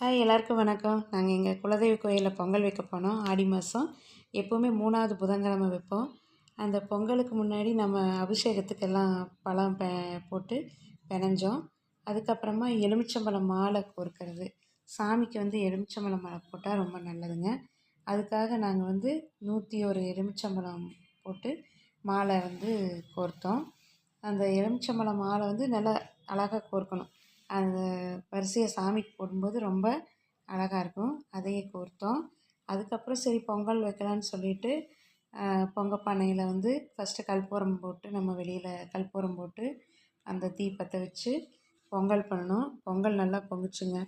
Hi எல்லாருக்கும் வணக்கம். நாங்கள் எங்கள் குலதெய்வ கோயிலில் பொங்கல் வைக்க போனோம். ஆடி மாதம் எப்போவுமே மூணாவது புதன்கிழமை வைப்போம். அந்த பொங்கலுக்கு முன்னாடி நம்ம அபிஷேகத்துக்கெல்லாம் பழம் பெ போட்டு பினஞ்சோம். அதுக்கப்புறமா எலுமிச்சம்பழம் மாலை கோர்க்கிறது சாமிக்கு வந்து எலுமிச்சம்பழம் மாலை போட்டால் ரொம்ப நல்லதுங்க. அதுக்காக நாங்கள் வந்து நூற்றி ஒரு எலுமிச்சம்பழம் போட்டு மாலை வந்து கோர்த்தோம். அந்த எலுமிச்சம்பழம் மாலை வந்து நல்லா அழகாக கோர்க்கணும். அந்த வரிசையை சாமிக்கு போடும்போது ரொம்ப அழகாக இருக்கும். அதையே கோர்த்தோம். அதுக்கப்புறம் சரி பொங்கல் வைக்கலான்னு சொல்லிட்டு பொங்கல் பானையில் வந்து ஃபஸ்ட்டு கற்பூரம் போட்டு நம்ம வெளியில் கற்பூரம் போட்டு அந்த தீ பற்ற வச்சு பொங்கல் பண்ணணும். பொங்கல் நல்லா பொங்குச்சுங்க.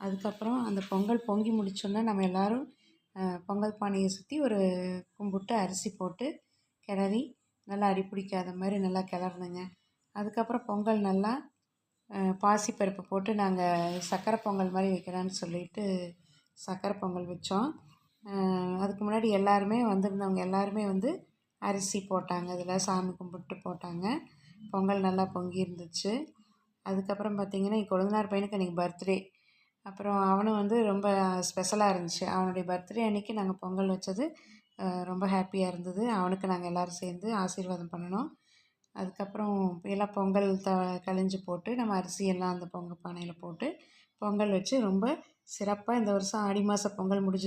அதுக்கப்புறம் அந்த பொங்கல் பொங்கி முடிச்சோன்னே நம்ம எல்லோரும் பொங்கல் பானையை சுற்றி ஒரு கும்பிட்டு அரிசி போட்டு கிளறி நல்லா அடி பிடிக்காத மாதிரி நல்லா கிளறணுங்க. அதுக்கப்புறம் பொங்கல் நல்லா பாசிப்பருப்பு போட்டு நாங்கள் சக்கரை பொங்கல் மாதிரி வைக்கலான்னு சொல்லிட்டு சக்கரை பொங்கல் வச்சோம். அதுக்கு முன்னாடி எல்லாருமே வந்திருந்தவங்க எல்லாருமே வந்து அரிசி போட்டாங்க. அதில் சாமி கும்பிட்டு போட்டாங்க. பொங்கல் நல்லா பொங்கி இருந்துச்சு. அதுக்கப்புறம் பார்த்திங்கன்னா என் கொழுந்தனார் பையனுக்கு அன்றைக்கி பர்த்டே அப்புறம் அவனும் வந்து ரொம்ப ஸ்பெஷலாக இருந்துச்சு. அவனுடைய பர்த்டே அன்றைக்கி நாங்கள் பொங்கல் வச்சது ரொம்ப ஹாப்பியாக இருந்தது. அவனுக்கு நாங்கள் எல்லோரும் சேர்ந்து ஆசீர்வாதம் பண்ணினோம் அதுக்கப்புறம் எல்லாம் பொங்கல் த கழிஞ்சி போட்டு நம்ம அரிசியெல்லாம் அந்த பொங்கல் பானையில் போட்டு பொங்கல் வச்சு ரொம்ப சிறப்பாக இந்த வருஷம் ஆடி மாத பொங்கல் முடிஞ்சு